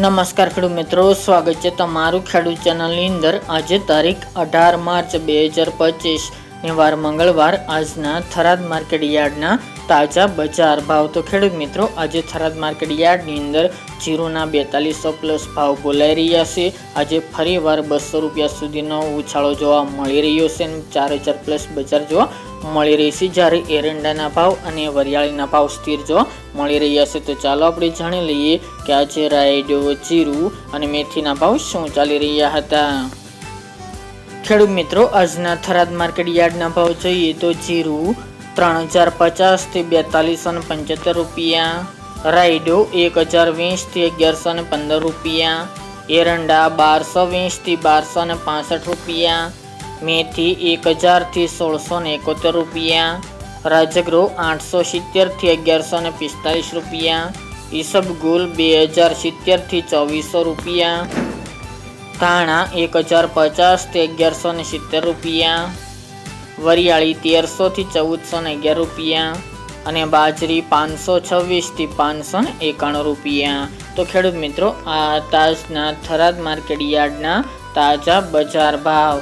નમસ્કાર ખેડૂત મિત્રો, સ્વાગત છે તમારું ખેડૂત ચેનલની અંદર. આજે તારીખ અઢાર માર્ચ બે હજાર પચીસ. વાર મંગળવાર આજના થરાદ માર્કેટ યાર્ડના તાજા બજાર ભાવ તો ખેડૂત મિત્રો આજે થરાદ માર્કેટ યાર્ડની અંદર જીરુના બેતાલીસો પ્લસ ભાવ બોલાઈ રહ્યા છે. આજે ફરીવાર બસો રૂપિયા સુધીનો ઉછાળો જોવા મળી રહ્યો છે અને ચાર હજાર પ્લસ બજાર જોવા મળી રહી છે. જ્યારે એરંડાના ભાવ અને વરિયાળીના ભાવ સ્થિર જોવા મળી રહ્યા છે. તો ચાલો આપણે જાણી લઈએ કે આજે રાયડો, જીરું અને મેથીના ભાવ શું ચાલી રહ્યા હતા. ખેડૂત મિત્રો, આજના થરાદ માર્કેટ યાર્ડના ભાવ જોઈએ તો જીરું ત્રણ હજાર પચાસથી બેતાલીસો ને પંચોતેર રૂપિયા, રાયડો એક હજાર વીસથી અગિયારસો ને પંદર રૂપિયા, એરંડા બારસો વીસથી બારસો ને પાસઠ રૂપિયા, મેથી એક હજારથી સોળસો ને એકોતેર રૂપિયા રાજગરો આઠસો સિત્તેરથી અગિયારસો ને પિસ્તાલીસ રૂપિયા, ઈસબગુલ બે હજાર સિત્તેરથી ચોવીસો રૂપિયા ધાણા એક હજાર પચાસથી અગિયારસો ને સિત્તેર રૂપિયા. વરિયાળી તેરસોથી ચૌદસો ને અગિયાર રૂપિયા. અને બાજરી પાંચસો છવ્વીસથી પાંચસો ને એકાણું રૂપિયા. તો ખેડૂત મિત્રો, આ તાજના થરાદ માર્કેટ યાર્ડના તાજા બજાર ભાવ.